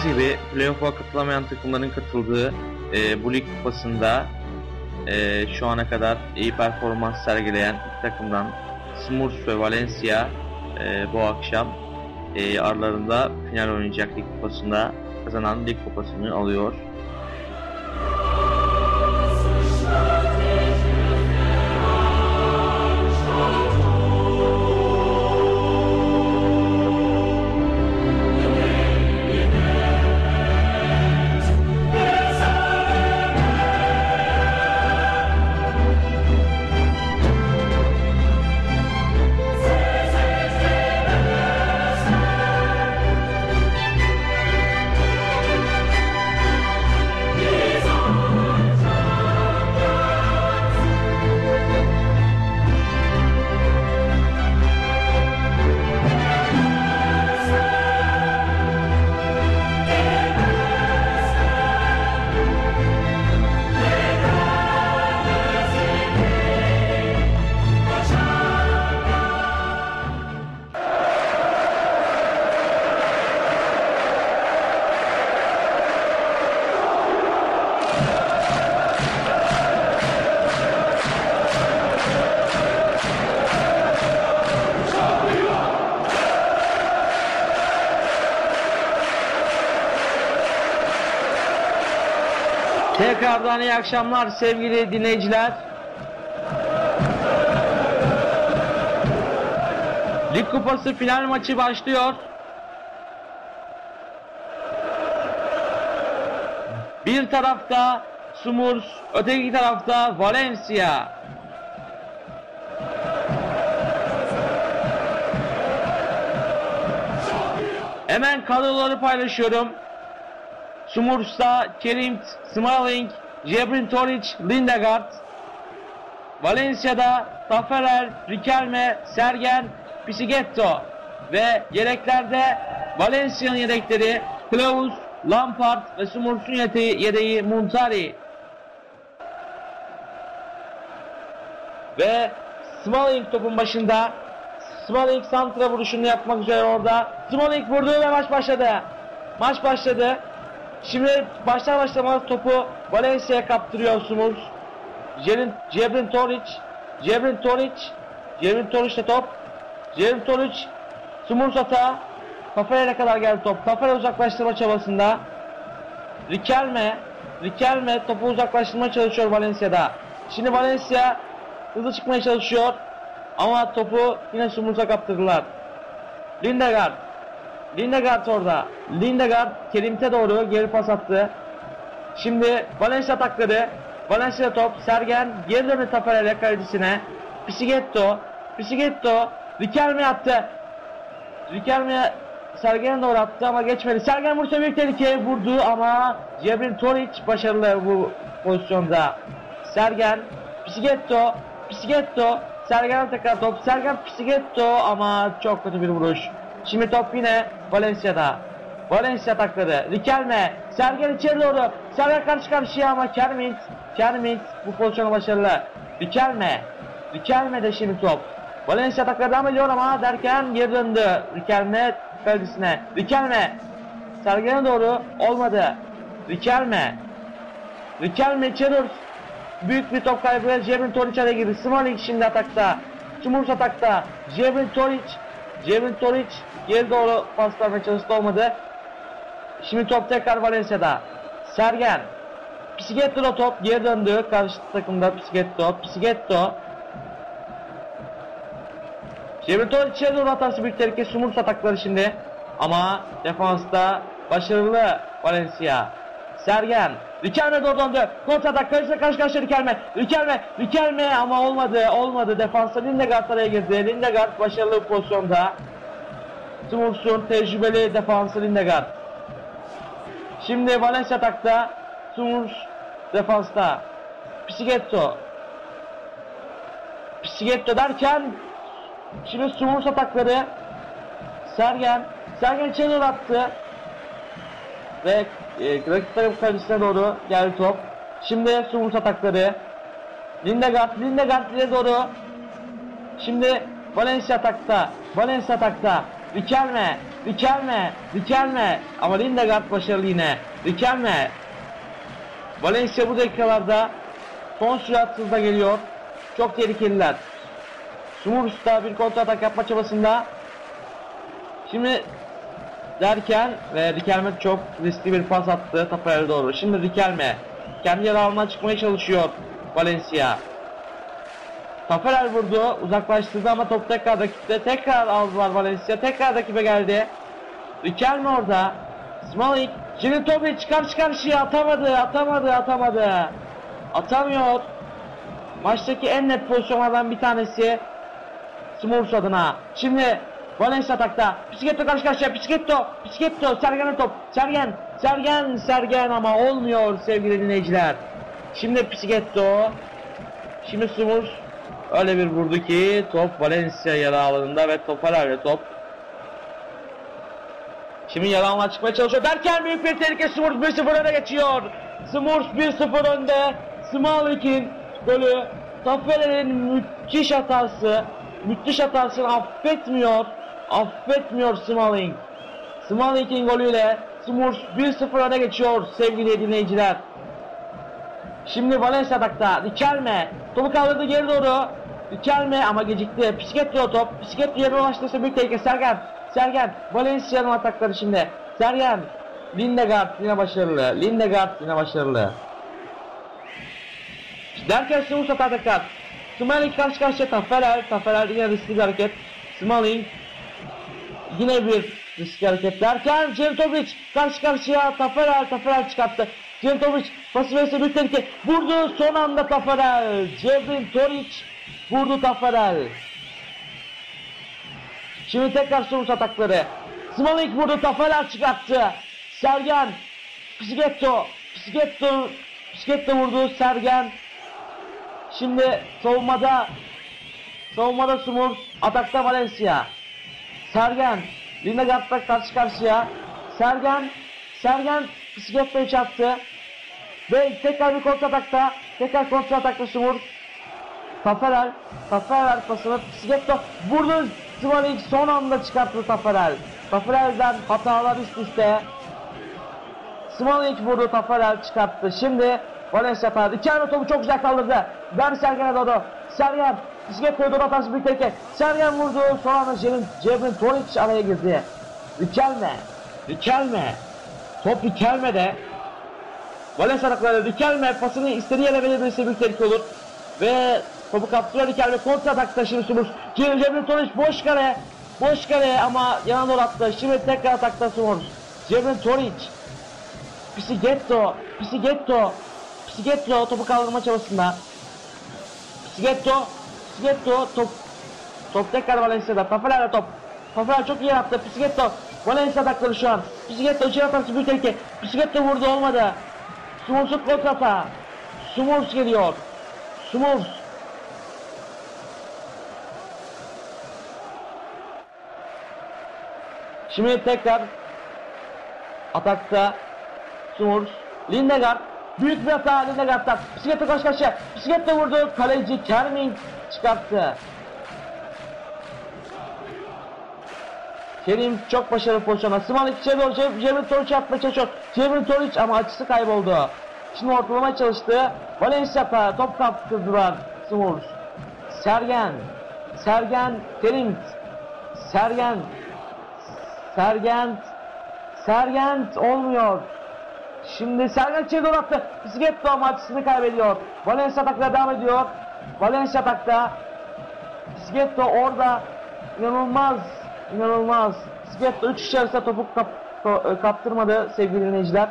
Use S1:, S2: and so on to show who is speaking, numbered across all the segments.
S1: Bildiğiniz gibi playoff'a katılamayan takımların katıldığı e, bu lig kupasında e, şu ana kadar iyi performans sergileyen iki takımdan Smurs ve Valencia e, bu akşam e, aralarında final oynayacak lig kupasında kazanan lig kupasını alıyor. Tekrardan iyi akşamlar sevgili dinleyiciler. Lig Kupası final maçı başlıyor. Bir tarafta Sumurs, öteki tarafta Valencia. Hemen kadroları paylaşıyorum. Sumurs'ta Kerim Smalling, Jebrin Toric, Lindegaard. Valencia'da Taferel, Riquelme, Sergen, Pisigetto. Ve yedeklerde Valencia'nın yedekleri Klaus, Lampard ve Sumurs'un yedeği, yedeği Muntari. Ve Smalling topun başında. Smalling santra vuruşunu yapmak üzere orada. Smalling vurdu ve maç başladı. Maç başladı. Şimdi başlar başlamaz topu Valencia'ya kaptırıyorsunuz. Cebrin, Cebrin Toric, Cebrin Toric, Cebrin Toric'te top. Cebrin Toric, Sumurs hata. Taferel'e kadar geldi top. Taferel uzaklaştırma çabasında. Riquelme, Riquelme topu uzaklaştırmaya çalışıyor Valencia'da. Şimdi Valencia hızlı çıkmaya çalışıyor. Ama topu yine Sumurs'a kaptırdılar. Lindegaard, Lindegaard orada. Lindegaard Kerim'te doğru geri pas attı. Şimdi Valencia atakları. Valencia top. Sergen geri döndü Tafarel'e kalecisine. Pisigetto. Pisigetto. Riquelme attı. Riquelme Sergen'e doğru attı ama geçmedi. Sergen vursa büyük tehlikeye vurdu ama Cebrin Toric başarılı bu pozisyonda. Sergen. Pisigetto. Pisigetto. Sergen tekrar top. Sergen Pisigetto ama çok kötü bir vuruş. Şimdi top yine Valencia'da. Valencia takladı. Riquelme. Sergen içeri doğru. Sergen karşı karşıya ama Kermit. Kermit bu pozisyona başarılı. Riquelme. Riquelme de şimdi top. Valencia takladı devam ediyor ama derken geri döndü. Riquelme kalecisine. Riquelme. Sergen'e doğru olmadı. Riquelme. Riquelme içeri doğru. Büyük bir top kaybı. Jebrin Toric araya girdi. Smalling şimdi atakta. Sumurs atakta. Jebrin Toric. Jebrin Toric geri doğru pas vermeye çalıştı olmadı. Şimdi top tekrar Valencia'da. Sergen. Pisigetto top geri döndü. Karşı takımda Pisigetto. Pisigetto. Jebrin Toric içeri doğru hatası büyük tehlike. Sumurs atakları şimdi. Ama defansta başarılı Valencia. Sergen. Doğru döndü. Kontratak karşıya karşı karşıya Riquelme. Riquelme. Riquelme ama olmadı. Olmadı. Defansta Lindegaard araya girdi. Lindegaard başarılı bir pozisyonda. Sumurs'un tecrübeli defansı Lindegaard. Şimdi Valencia atakta. Sumurs defansta. Pisigetto. Pisigetto derken şimdi Sumurs atakları. Sergen. Sergen içeri attı. Ve e, rakip takım kalecisine doğru geldi top. Şimdi Sumurs atakları. Lindegaard, Lindegaard ileri doğru. Şimdi Valencia atakta. Valencia atakta. Rikelme. Rikelme. Rikelme. Ama Lindegaard başarılı yine. Rikelme. Valencia bu dakikalarda son sürat hızla geliyor. Çok tehlikeliler. Sumurs da bir kontra atak yapma çabasında. Şimdi derken ve Rikelme çok riskli bir pas attı Tafarel'e doğru. Şimdi Rikelme kendi yer almaya çıkmaya çalışıyor Valencia. Taferel vurdu, uzaklaştırdı ama top tekrar rakipte. Tekrar aldılar Valencia, tekrar rakibe geldi. Rikelme orada. Smalling, şimdi Tobic karşı karşıya atamadı, atamadı, atamadı. Atamıyor. Maçtaki en net pozisyonlardan bir tanesi Smurs adına. Şimdi Valencia atakta. Bisikletto karşı karşıya. Bisikletto. Bisikletto. Sergen'e top. Sergen. Sergen. Sergen ama olmuyor sevgili dinleyiciler. Şimdi Bisikletto. Şimdi Smurs öyle bir vurdu ki top Valencia yarı alanında ve Toparel top. Şimdi yarı alana çıkmaya çalışıyor. Derken büyük bir tehlike Smurs 1-0 öne geçiyor. Smurs 1-0 önde. Smallik'in golü. Taferel'in müthiş hatası. Müthiş hatasını affetmiyor. Affetmiyor Smalling. Smalling'in golüyle Smurs 1-0 öne geçiyor sevgili dinleyiciler. Şimdi Valencia atakta. Rikelme. Topu kaldırdı geri doğru. Rikelme ama gecikti. Pisketto top. Pisketto yerine ulaştıysa büyük tehlike. Sergen. Sergen. Valencia'nın atakları şimdi. Sergen. Lindegaard yine başarılı. Lindegaard yine başarılı. Derken Smurs atak tekrar. Smalling karşı karşıya Taferel. Taferel yine riskli bir hareket. Smalling yine bir riskli hareket derken Cevtovic karşı karşıya Taferel. Taferel çıkarttı. Cevtovic pası verirse bir tehlike. Vurdu son anda Taferel. Cevrin Toric vurdu Taferel. Şimdi tekrar Smurs atakları. Smalling vurdu Taferel çıkarttı. Sergen. Psiketto. Psiketto. Psiketto vurdu. Sergen. Şimdi savunmada savunmada Sumur, atakta Valencia. Sergen, Lindegaard'la karşı karşıya. Sergen, Sergen bisikletle çarptı. Ve tekrar bir kontra atakta, tekrar kontra atakta Sumur. Taferel, Taferel pasını bisikletle vurdu. Smalling son anda çıkarttı Taferel. Taferel'den hatalar üst üste. Smalling vurdu Taferel çıkarttı. Şimdi Valencia atadı. İçeride topu çok güzel kaldırdı. Ver Sergen'e doğru. Sergen bisiklet koydu hatası bir tehlike. Sergen vurdu. Son anda Cebrin, Cebrin Toric araya girdi. Rikelme. Rikelme. Top Rikelme'de. Valencia atakları Rikelme pasını istediği yere verebilirse bir tehlike olur. Ve topu kaptırıyor Rikelme. Kontra atakta şimdi Sumur. Cebrin Toric boş kare. Boş kare ama yana doğru attı. Şimdi tekrar atakta Sumur. Cebrin Toric. Pisigetto. Pisigetto. Pisigetto topu kaldırma çabasında. Pisigetto. Pisigetto top. Top tekrar Valencia'da. Taferel'e top. Taferel çok iyi yaptı. Pisigetto. Valencia atakları şu an. Pisigetto içeri atması büyük tehlike. Pisigetto vurdu olmadı. Sumurs'un kontrata. Sumurs geliyor. Sumurs. Şimdi tekrar atakta Sumurs. Lindegaard. Büyük bir hata Lindegaard'dan. Bisikletle karşı karşıya. Bisikletle vurdu. Kaleci Kerming çıkarttı. Kerim çok başarılı pozisyona. Smalling içeri doğru Cem- Cemil Toric atmaya çalışıyor. Cemil Toric ama açısı kayboldu. Şimdi ortalamaya çalıştı. Valencia. Top kaptırdılar. Smurs. Sergen. Sergen. Kerim. Sergen. Sergen. Sergen olmuyor. Şimdi Sergen içeri doğru attı. Bisikletto ama açısını kaybediyor. Valencia atakla devam ediyor. Valencia atakta. Bisikletto orada inanılmaz inanılmaz. Bisikletto 3 içerisinde topu kap, e, kaptırmadı sevgili dinleyiciler.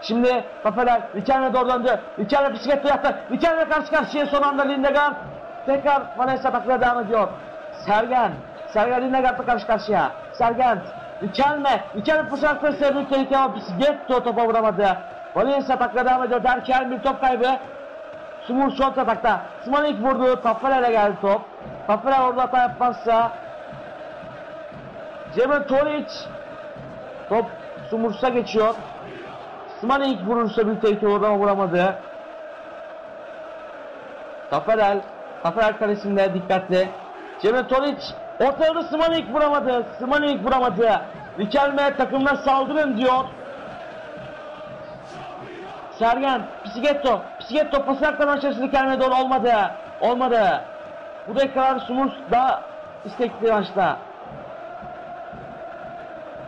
S1: Şimdi Tafeler Rikelme doğru döndü. Rikelme bisikletle yattı. Rikelme karşı karşıya son anda Lindegaard. Tekrar Valencia atakla devam ediyor. Sergen. Sergen Lindegaard'la karşı karşıya. Sergen. Rikelme. Rikelme fırsatları sevdiği tehlike ama Bisikletto topa vuramadı. Valencia atakla devam ediyor derken bir top kaybı. Sumur son atakta. Smanik vurdu. Taferel'e geldi top. Taferel orada hata yapmazsa Cemil Toric top Sumurs'a geçiyor. Smanik vurursa bir tehlike olur ama vuramadı. Taferel Taferel kalesinde dikkatli. Cemil Toric Ortada Smanik vuramadı. Smanik vuramadı. Rikelme takımına saldırın diyor. Sergen, Pisigetto, Pisigetto pası aktarma çalıştı Rikelme'ye doğru olmadı. Olmadı. Bu dakikalar Sumurs daha istekli maçta.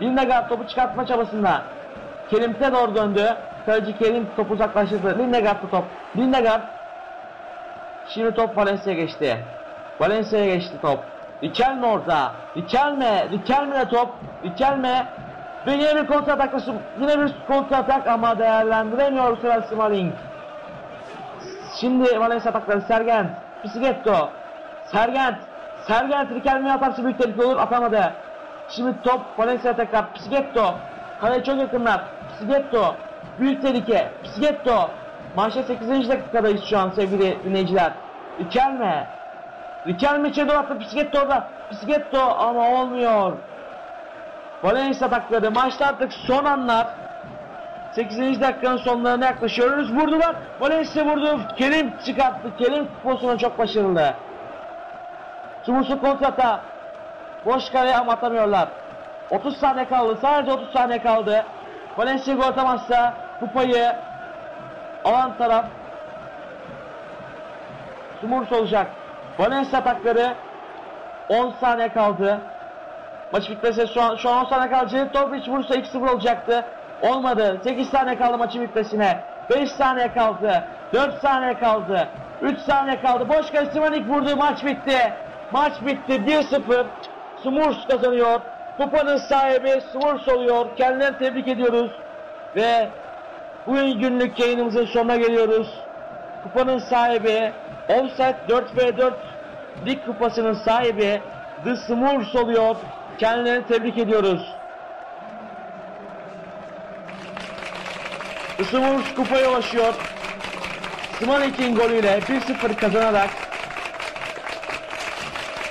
S1: Lindegaard topu çıkartma çabasında. Kerim'e doğru döndü. Kaleci Kerim topu uzaklaştırdı. Lindegaard'da top. Lindegaard. Şimdi top Valencia'ya geçti. Valencia'ya geçti top. Riquelme orada. Riquelme. Riquelme'le top. Riquelme. Ve yine bir kontra atak. Yine bir kontra atak ama değerlendiremiyor sefer Smalling. Şimdi Valencia atakları Sergent. Bisikletto. Sergent. Sergent Riquelme'ye atarsa büyük tehlike olur. Atamadı. Şimdi top Valencia tekrar. Bisikletto. Kaleye çok yakınlar. Bisikletto. Büyük tehlike. Bisikletto. Maçta 8. dakikadayız şu an sevgili dinleyiciler. Riquelme. Riquelme içeri attı. Bisikletto orada. Bisikletto ama olmuyor. Valencia atakları. Maçta artık son anlar. 8. dakikanın sonlarına yaklaşıyoruz. Vurdular. Valencia vurdu. Kerim çıkarttı. Kerim pozisyonu çok başarılı. Sumusu kontrata. Boş kaleye ama atamıyorlar. 30 saniye kaldı. Sadece 30 saniye kaldı. Valencia gol atamazsa kupayı alan taraf Sumurs olacak. Valencia atakları 10 saniye kaldı. Maç bitmesi şu an, şu an 10 saniye kaldı. Topic vursa 2-0 olacaktı. Olmadı. 8 saniye kaldı maçın bitmesine. 5 saniye kaldı. 4 saniye kaldı. 3 saniye kaldı. Boş Simanik vurdu. Maç bitti. Maç bitti. 1-0. Smurs kazanıyor. Kupanın sahibi Smurs oluyor. Kendilerini tebrik ediyoruz. Ve bugün günlük yayınımızın sonuna geliyoruz. Kupanın sahibi Offset 4v4 Lig kupasının sahibi The Smurs oluyor. Kendilerini tebrik ediyoruz. The Smurs kupaya ulaşıyor. Smanik'in golüyle 1-0 kazanarak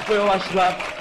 S1: kupaya ulaştılar.